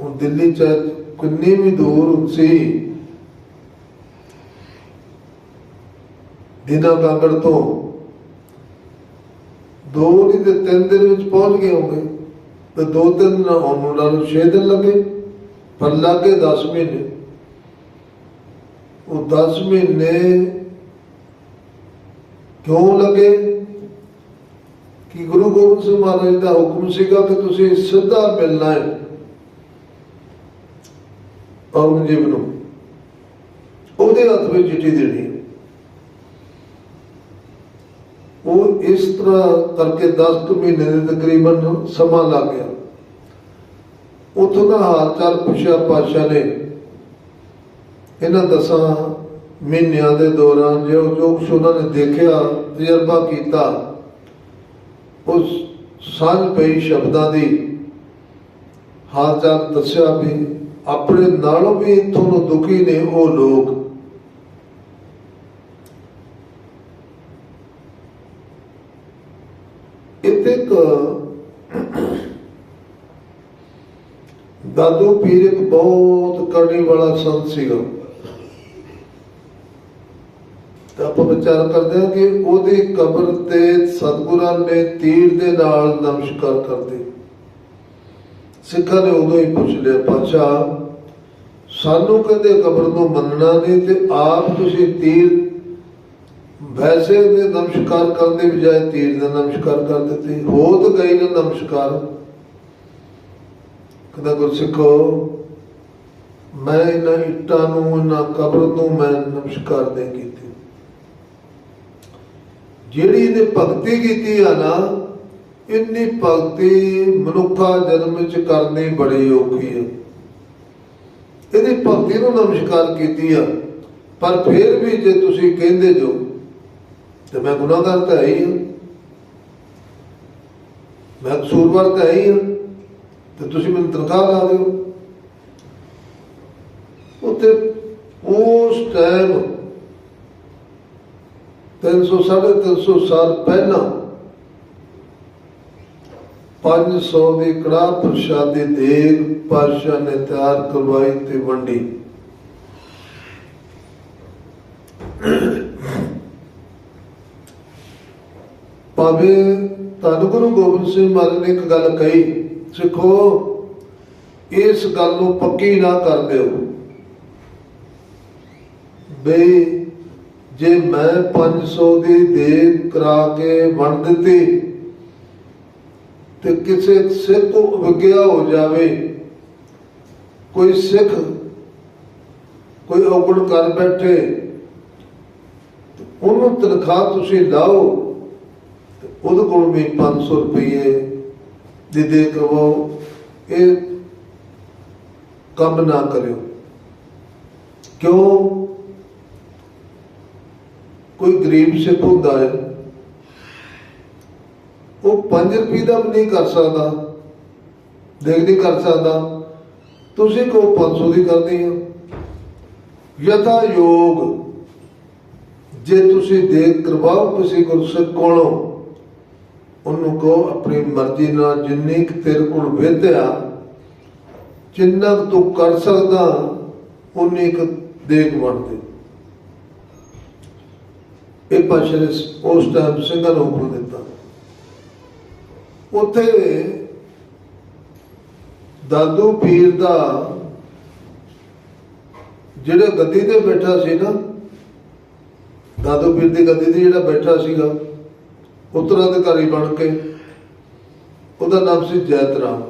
ਹੁਣ ਦਿੱਲੀ ਚ ਕਿੰਨੀ ਵੀ ਦੂਰ ਸੀ। ਦਿਨਾ ਕਾਂਗੜ ਤੋਂ ਦੋ ਨਹੀਂ ਤੇ ਤਿੰਨ ਦਿਨ ਵਿੱਚ ਪਹੁੰਚ ਗਏ ਹੋਗੇ ਤੇ ਦੋ ਤਿੰਨ ਦਿਨ ਆਉਣ ਨੂੰ ਨਾਲ 6 ਦਿਨ ਲੱਗੇ। ਪਰ ਲੱਗੇ 10 ਮਹੀਨੇ। ਉਹ 10 ਮਹੀਨੇ ਕਿਉਂ ਲੱਗੇ? ਕਿ ਗੁਰੂ ਗੋਬਿੰਦ ਸਿੰਘ ਮਹਾਰਾਜ ਦਾ ਹੁਕਮ ਸੀਗਾ ਕਿ ਤੁਸੀਂ ਸਿੱਧਾ ਮਿਲਣਾ ਹੈ। ਔਰੰਗਜ਼ੇਬ ਨੂੰ। ਉਹਦੇ ਹੱਥ ਵਿੱਚ ਚਿੱਠੀ ਦੇਣੀ। ਉਹ ਇਸ ਤਰ੍ਹਾਂ ਕਰਕੇ 10 ਮਹੀਨੇ ਦੇ ਤਕਰੀਬਨ ਸਮਾਂ ਲੱਗ ਗਿਆ। ਉਥੋਂ ਦਾ ਹਾਲ ਚਾਲ ਪੁੱਛਿਆ ਪਾਸ਼ਾ ਨੇ। ਇਹਨਾਂ ਦਸਾਂ ਮਹੀਨਿਆਂ ਦੇ ਦੌਰਾਨ ਜੋ ਜੋ ਕੁਛ ਉਹਨਾਂ ਨੇ ਦੇਖਿਆ, ਤਜਰਬਾ ਕੀਤਾ ਉਸ ਸਾਂਝ ਪਈ ਸ਼ਬਦਾਂ ਦੀ। ਹਾਲ ਚਾਲ ਦੱਸਿਆ ਵੀ ਆਪਣੇ ਨਾਲੋਂ ਵੀ ਇਥੋਂ ਦੁਖੀ ਨੇ ਉਹ ਲੋਕ। ਇੱਥੇ ਇੱਕ ਦਾਦੂ ਪੀਰ ਇੱਕ ਬਹੁਤ ਕਰਨੀ ਵਾਲਾ ਸੰਤ ਸੀਗਾ। ਤਾਂ ਆਪਾਂ ਵਿਚਾਰ ਕਰਦੇ ਹਾਂ ਕਿ ਉਹਦੀ ਕਬਰ ਤੇ ਸਤਿਗੁਰਾਂ ਨੇ ਤੀਰ ਦੇ ਨਾਲ ਨਮਸਕਾਰ ਕਰਦੇ ਸਿੱਖਾਂ ਨੇ ਉਦੋਂ ਹੀ ਪੁੱਛ ਲਿਆ, ਪਾਤਸ਼ਾਹ, ਸਾਨੂੰ ਕਹਿੰਦੇ ਕਬਰ ਨੂੰ ਮੰਨਣਾ ਨਹੀਂ ਤੇ ਆਪ ਤੁਸੀਂ ਤੀਰ ਵੈਸੇ ਦੇ ਨਮਸਕਾਰ ਕਰਨ ਦੇ ਬਜਾਏ ਤੀਰ ਦਾ ਨਮਸਕਾਰ ਕਰ ਦਿੱਤੇ, ਹੋ ਤਾਂ ਗਈ ਨਾ ਨਮਸਕਾਰ। ਕਹਿੰਦਾ, ਗੁਰਸਿੱਖੋ, ਮੈਂ ਇਹਨਾਂ ਇੱਟਾਂ ਨੂੰ, ਇਹਨਾਂ ਕਬਰ ਨੂੰ ਮੈਂ ਨਮਸਕਾਰ ਨਹੀਂ ਕੀਤੀ। ਜਿਹੜੀ ਇਹਨੇ ਭਗਤੀ ਕੀਤੀ ਆ ਨਾ ਇੰਨੀ ਭਗਤੀ ਮਨੁੱਖਾ ਜਨਮ 'ਚ ਕਰਨੀ ਬੜੀ ਔਖੀ ਹੈ। ਇਹਦੀ ਭਗਤੀ ਨੂੰ ਨਮਸਕਾਰ ਕੀਤੀ ਆ, ਪਰ ਫਿਰ ਵੀ ਜੇ ਤੁਸੀਂ ਕਹਿੰਦੇ ਜੋ, ਤੇ ਮੈਂ ਗੁਨਾਹਗਾਰ ਤਾਂ ਹੈ ਹੀ ਹਾਂ। ਮੈਂ ਕਸੂਰਵਾਰ ਤਾਂ ਹੈ ਹੀ ਹਾਂ। ਤੇ ਤੁਸੀਂ ਮੈਨੂੰ ਤਨਖਾਹ ਲਾ ਦਿਓ। ਉੱਤੇ ਉਸ ਟਾਈਮ 300 350 ਸਾਲ ਪਹਿਲਾਂ 500 ਦੀ ਕੜਾਹ ਪ੍ਰਸ਼ਾਦੀ ਦੇਗ ਪਾਸ਼ਾ ਨੇ ਤਿਆਰ ਕਰਵਾਈ ਤੇ ਵੰਡੀ। ਭਾਵੇਂ ਧੰਨ ਗੁਰੂ ਗੋਬਿੰਦ ਸਿੰਘ ਮਹਾਰਾਜ ਨੇ ਇੱਕ ਗੱਲ ਕਹੀ, ਸਿੱਖੋ, ਇਸ ਗੱਲ ਨੂੰ ਪੱਕੀ ਨਾ ਕਰ ਦਿਓ। ਬਈ, ਜੇ ਮੈਂ 500 ਦੀ ਦੇਗ ਕਰਾ ਕੇ ਵੰਡ ਦਿੱਤੀ ਤੇ ਕਿਸੇ ਸਿੱਖ ਕੋ ਵਿਗਿਆ ਹੋ ਜਾਵੇ, ਕੋਈ ਸਿੱਖ ਕੋਈ ਔਗਣ ਕਰ ਬੈਠੇ, ਉਹਨੂੰ ਤਨਖਾਹ ਤੁਸੀਂ ਲਾਓ ਉਹਦੇ ਕੋਲ ਵੀ 500 ਰੁਪਏ ਦੇ ਦੇ ਕਰਵਾਓ ਇਹ ਕੰਮ ਨਾ ਕਰਿਓ। ਕਿਉਂ? ਕੋਈ ਗਰੀਬ ਸਿੱਖ ਹੁੰਦਾ ਹੈ। ਉਹ 5 ਰੁਪਏ ਦਾ ਵੀ ਨਹੀਂ ਕਰ ਸਕਦਾ ਦੇਖ ਨਹੀਂ ਕਰ ਸਕਦਾ। ਤੁਸੀਂ ਕੋ 500 ਦੀ ਕਰਦੇ ਹੋ ਯਥਾ ਯੋਗ ਜੇ ਤੁਸੀਂ ਦੇਖ ਕਰਵਾਓ ਕਿਸੇ ਗੁਰਸਿੱਖ ਕੋਲੋਂ, ਉਹਨੂੰ ਕਹੋ ਆਪਣੀ ਮਰਜ਼ੀ ਨਾਲ ਜਿੰਨੀ ਕੁ ਤੇਰੇ ਕੋਲ ਵਿਦਿਆ ਜਿੰਨਾ ਕੁ ਤੂੰ ਕਰ ਸਕਦਾ, ਉਨੀ ਕੁ ਦੇਖ ਵੰਡ ਇਹ ਪਾਸ਼ਾ ਉਸ ਟਾਈਮ ਸਿੰਘਾਂ ਨੂੰ ਹੁਕਮ ਦਿੱਤਾ ਉੱਥੇ ਦਾਦੂ ਪੀਰ ਦਾ ਜਿਹੜਾ ਗੱਦੀ ਤੇ ਬੈਠਾ ਸੀ ਨਾ, ਦਾਦੂ ਪੀਰ ਦੀ ਗੱਦੀ ਤੇ ਜਿਹੜਾ ਬੈਠਾ ਸੀਗਾ, ਉੱਤਰਾਧਿਕਾਰੀ ਬਣ ਕੇ, ਉਹਦਾ ਨਾਮ ਸੀ ਜੈਤ ਰਾਮ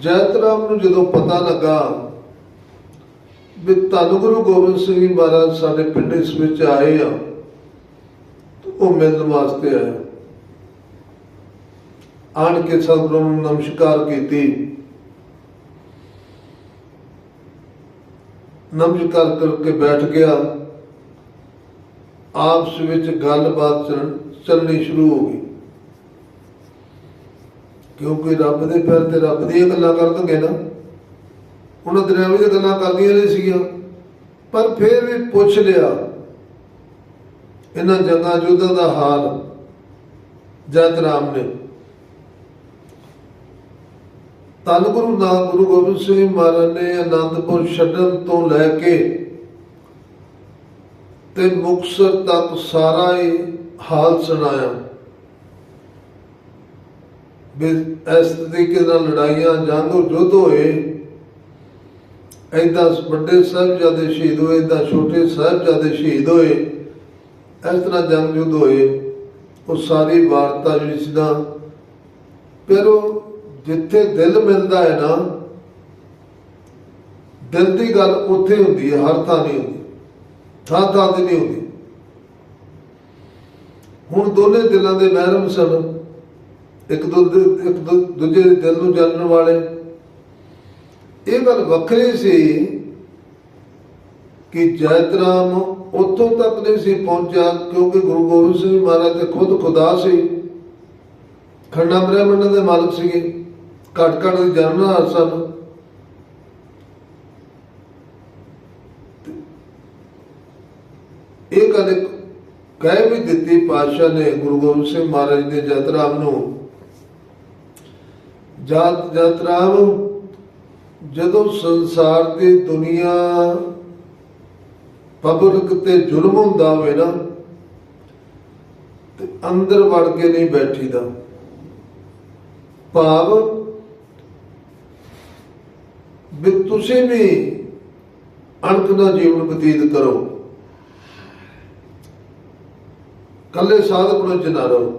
ਜੈਤ ਰਾਮ ਨੂੰ ਜਦੋਂ ਪਤਾ ਲੱਗਾ ਵੀ ਧੰਨ ਗੁਰੂ ਗੋਬਿੰਦ ਸਿੰਘ ਜੀ ਮਹਾਰਾਜ ਸਾਡੇ ਪਿੰਡ ਇਸ ਵਿੱਚ ਆਏ ਆ ਉਹ ਮਿਲਣ ਵਾਸਤੇ ਆਇਆ ਆਣ ਕੇ ਸਤਿਗੁਰੂ ਨੂੰ ਨਮਸਕਾਰ ਕੀਤੀ। ਨਮਸਕਾਰ ਕਰਕੇ ਬੈਠ ਗਿਆ। ਆਪਸ ਵਿੱਚ ਗੱਲਬਾਤ ਚੱਲ- ਚੱਲਣੀ ਸ਼ੁਰੂ ਹੋ ਗਈ। ਕਿਉਂਕਿ ਰੱਬ ਦੇ ਪੈਰ ਤੇ ਰੱਬ ਦੀਆਂ ਗੱਲਾਂ ਕਰਨਗੇ ਨਾ। ਉਹਨਾਂ ਦਰਿਆਵੀ ਦੀਆਂ ਗੱਲਾਂ ਕਰਦੀਆਂ ਨਹੀਂ ਸੀਗੀਆਂ। ਪਰ ਫਿਰ ਵੀ ਪੁੱਛ ਲਿਆ। ਇਹਨਾਂ ਜੰਗਾਂ ਯੁੱਧਾਂ ਦਾ ਹਾਲ ਜਤ ਰਾਮ ਨੇ। ਧੰਨ ਗੁਰੂ ਨਾਨਕ ਗੁਰੂ ਗੋਬਿੰਦ ਸਿੰਘ ਮਹਾਰਾਜ ਨੇ ਆਨੰਦਪੁਰ ਛੱਡਣ ਤੋਂ ਲੈ ਕੇ ਤੇ ਮੁਕਤਸਰ ਤੱਕ ਸਾਰਾ ਹੀ ਹਾਲ ਸੁਣਾਇਆ ਵੀ ਇਸ ਤਰੀਕੇ ਨਾਲ ਲੜਾਈਆਂ ਜੰਗ ਯੁੱਧ ਹੋਏ। ਏਦਾਂ ਵੱਡੇ ਸਾਹਿਬਜ਼ਾਦੇ ਸ਼ਹੀਦ ਹੋਏ, ਏਦਾਂ ਛੋਟੇ ਸਾਹਿਬਜ਼ਾਦੇ ਸ਼ਹੀਦ ਹੋਏ, ਇਸ ਤਰ੍ਹਾਂ ਜੰਗ ਯੁੱਧ ਹੋਏ। ਉਹ ਸਾਰੀ ਵਾਰਤਾ ਜਿਹੜੀ ਸੀ ਨਾ, ਫਿਰ ਉਹ ਜਿੱਥੇ ਦਿਲ ਮਿਲਦਾ ਹੈ ਨਾ, ਦਿਲ ਦੀ ਗੱਲ ਉੱਥੇ ਹੁੰਦੀ ਹੈ, ਹਰ ਥਾਂ ਨਹੀਂ ਹੁੰਦੀ। ਥਾਂ ਥਾਂ ਤੇ ਨਹੀਂ ਹੁੰਦੀ। ਹੁਣ ਦੋਨੇ ਦਿਲਾਂ ਦੇ ਮਹਿਰਮ ਸਨ। ਇੱਕ ਦੂਜੇ ਇੱਕ ਦੂਜੇ ਦੇ ਦਿਲ ਨੂੰ ਜਾਣਨ ਵਾਲੇ। ਇਹ ਗੱਲ ਵੱਖਰੀ ਸੀ ਕਿ ਜੈਤਰਾਮ ਉੱਥੋਂ ਤੱਕ ਨਹੀਂ ਸੀ ਪਹੁੰਚਿਆ, ਕਿਉਂਕਿ ਗੁਰੂ ਗੋਬਿੰਦ ਸਿੰਘ ਮਹਾਰਾਜ ਤੇ ਖੁਦ ਖੁਦਾ ਸੀ। ਖੰਡਾ ਬ੍ਰਹਮੰਡ ਦੇ ਮਾਲਕ ਸੀਗੇ। ਘਟ ਘਟ ਜਨਮ ਜਾਣਨਾਰ ਸਨ ਇਹ ਗੱਲ ਕਹਿ ਵੀ ਦਿੱਤੀ ਪਾਤਸ਼ਾਹ ਨੇ ਗੁਰੂ ਗੋਬਿੰਦ ਸਿੰਘ ਮਹਾਰਾਜ ਦੇ ਜਤਰਾਮ ਨੂੰ। ਜਤ ਜਤਰਾਮ ਜਦੋਂ ਸੰਸਾਰ ਦੀ ਦੁਨੀਆ ਪਬਲਿਕ ਤੇ ਜ਼ੁਲਮ ਹੁੰਦਾ ਹੋਵੇ ਨਾ, ਤੇ ਅੰਦਰ ਵੜ ਕੇ ਨਹੀਂ ਬੈਠੀਦਾ। ਭਾਵ ਵੀ ਤੁਸੀਂ ਵੀ ਅਣਖ ਦਾ ਜੀਵਨ ਬਤੀਤ ਕਰੋ। ਕੱਲੇ ਸਾਧਪੁਰ ਚ ਨਾ ਰਹੋ।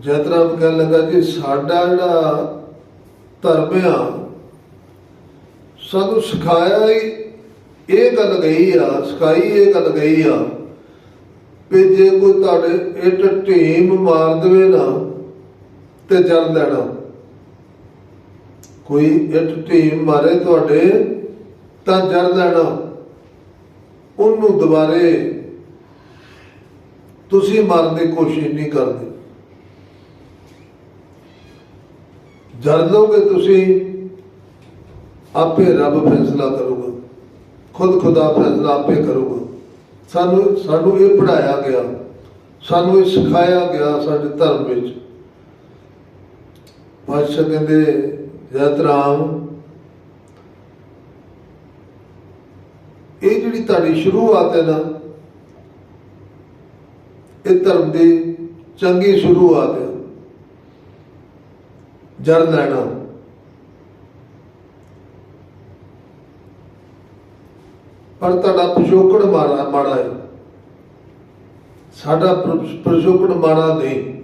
ਜਤਰਾਮ ਕਹਿਣ ਲੱਗਾ ਜੀ, ਸਾਡਾ ਜਿਹੜਾ ਧਰਮ ਆ, ਸਾਨੂੰ ਸਿਖਾਇਆ ਹੀ ਇਹ ਗੱਲ ਗਈ ਆ, ਸਿਖਾਈ ਇਹ ਗੱਲ ਗਈ ਆ ਵੀ ਜੇ ਕੋਈ ਤੁਹਾਡੇ ਇੱਟ ਢੀਮ ਮਾਰ ਦੇਵੇ ਨਾ ਤੇ ਜਲ ਲੈਣਾ। ਕੋਈ ਇੱਟ ਢੀਮ ਮਾਰੇ ਤੁਹਾਡੇ ਤਾਂ ਜਲ ਲੈਣਾ। ਉਹਨੂੰ ਦੁਬਾਰੇ ਤੁਸੀਂ ਮਾਰਨ ਦੀ ਕੋਸ਼ਿਸ਼ ਨਹੀਂ ਕਰਦੇ। ਜਦ ਲੋਗੇ ਤੁਸੀਂ, ਆਪੇ ਰੱਬ ਫੈਸਲਾ ਕਰੂਗਾ। ਖੁਦ ਖੁਦਾ ਫੈਸਲਾ ਆਪੇ ਕਰੂਗਾ। ਸਾਨੂੰ ਸਾਨੂੰ ਇਹ ਪੜਾਇਆ ਗਿਆ। ਸਾਨੂੰ ਇਹ ਸਿਖਾਇਆ ਗਿਆ ਸਾਡੇ ਧਰਮ ਵਿੱਚ। ਪਾਤਸ਼ਾਹ ਕਹਿੰਦੇ ਜਤ ਇਹ ਜਿਹੜੀ ਤੁਹਾਡੀ ਸ਼ੁਰੂਆਤ ਹੈ ਨਾ, ਇਹ ਧਰਮ ਦੀ ਚੰਗੀ ਸ਼ੁਰੂਆਤ ਹੈ। ਜੜ ਲੈਣਾ। ਪਰ ਤੁਹਾਡਾ ਪਿਛੋਕੜ ਮਾੜਾ ਮਾੜਾ ਹੈ। ਸਾਡਾ ਪਸ਼ੋਕੜ ਪਿਛੋਕੜ ਮਾੜਾ ਨਹੀਂ।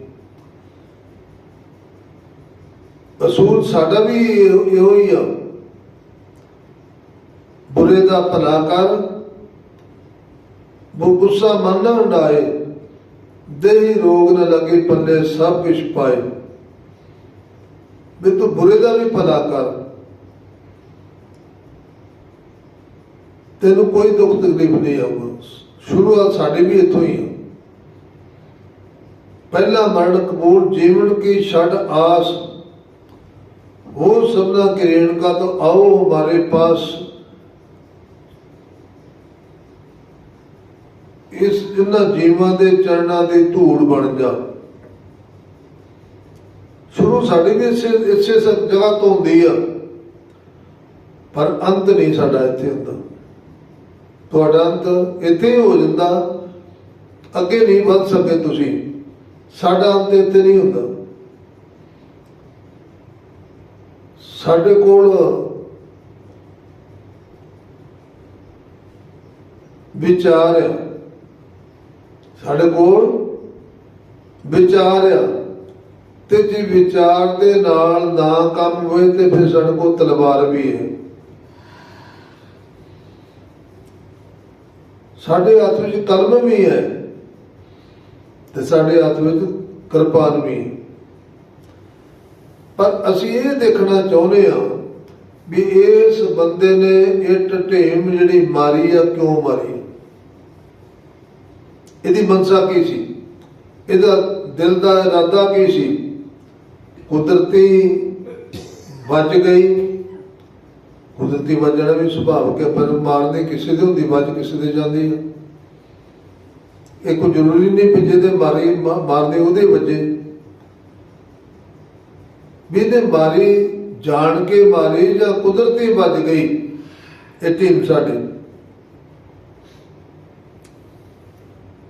ਅਸੂਲ ਸਾਡਾ ਵੀ ਇਹੋ ਹੀ ਆ। ਬੁਰੇ ਦਾ ਭਲਾ ਕਰ ਉਹ ਗੁੱਸਾ ਮਨ ਨਾ ਹੰਡਾਏ ਦੇਹੀ ਰੋਗ ਨਾ ਲੱਗੇ, ਪੱਲੇ ਸਭ ਕੁਛ ਪਾਏ। ਵੀ ਤੂੰ ਬੁਰੇ ਦਾ ਵੀ ਭਲਾ ਕਰ। ਤੈਨੂੰ ਕੋਈ ਦੁੱਖ ਤਕਲੀਫ ਨਹੀਂ ਆਊਗਾ। ਸ਼ੁਰੂਆਤ ਸਾਡੀ ਵੀ ਇੱਥੋਂ ਹੀ ਆ। ਪਹਿਲਾ ਮਰਨ ਕਬੂਲ ਜੀਵਨ ਕੀ ਛੱਡ ਆਸ ਹੋ ਸਭਨਾ ਕੇ ਰੇਣਕਾ ਤੋਂ ਆਓ ਹਮਾਰੇ ਪਾਸ। ਇਸ ਇਹਨਾਂ ਜੀਵਾਂ ਦੇ ਚਰਨਾਂ ਦੀ ਧੂੜ ਬਣ ਜਾ। ਸ਼ੁਰੂ ਸਾਡੀ ਵੀ ਇਸੇ ਇਸੇ ਸ- ਜਗ੍ਹਾ ਤੋਂ ਹੁੰਦੀ ਆ। ਪਰ ਅੰਤ ਨਹੀਂ ਸਾਡਾ ਇੱਥੇ ਹੁੰਦਾ। ਤੁਹਾਡਾ ਅੰਤ ਇੱਥੇ ਹੋ ਜਾਂਦਾ। ਅੱਗੇ ਨਹੀਂ ਵੱਧ ਸਕੇ ਤੁਸੀਂ। ਸਾਡਾ ਅੰਤ ਇੱਥੇ ਨਹੀਂ ਹੁੰਦਾ। ਸਾਡੇ ਕੋਲ ਵਿਚਾਰ ਆ ਸਾਡੇ ਕੋਲ ਵਿਚਾਰ ਆ ਤੇ ਜੇ ਵਿਚਾਰ ਦੇ ਨਾਲ ਨਾ ਕੰਮ ਹੋਏ ਤੇ ਫਿਰ ਸਾਡੇ ਕੋਲ ਤਲਵਾਰ ਵੀ ਹੈ। ਸਾਡੇ ਹੱਥ ਵਿੱਚ ਕਲਮ ਵੀ ਹੈ ਤੇ ਸਾਡੇ ਹੱਥ ਵਿੱਚ ਕਿਰਪਾਨ ਵੀ ਹੈ। ਪਰ ਅਸੀਂ ਇਹ ਦੇਖਣਾ ਚਾਹੁੰਦੇ ਹਾਂ ਵੀ ਇਸ ਬੰਦੇ ਨੇ ਇਹ ਢੇਮ ਜਿਹੜੀ ਮਾਰੀ ਆ, ਕਿਉਂ ਮਾਰੀ? ਇਹਦੀ ਮਨਸਾ ਕੀ ਸੀ? ਇਹਦਾ ਦਿਲ ਦਾ ਇਰਾਦਾ ਕੀ ਸੀ? ਕੁਦਰਤੀ ਵੱਜ ਗਈ। ਕੁਦਰਤੀ ਵੱਜਣਾ ਵੀ ਸੁਭਾਵਿਕ ਹੈ ਪਰ ਮਾਰਦੇ ਕਿਸੇ ਦੇ ਹੁੰਦੀ, ਵੱਜ ਕਿਸੇ ਦੇ ਜਾਂਦੀ ਹੈ ਇਹ ਕੋਈ ਜ਼ਰੂਰੀ ਨਹੀਂ ਵੀ ਜਿਹਦੇ ਮਾਰੀ ਮਾਰਦੇ ਉਹਦੇ ਵੱਜੇ। ਵੀ ਇਹਨੇ ਮਾਰੀ ਜਾਣ ਕੇ ਮਾਰੀ ਜਾਂ ਕੁਦਰਤੀ ਵੱਜ ਗਈ। ਇਹ ਟੀਮ ਸਾਡੀ।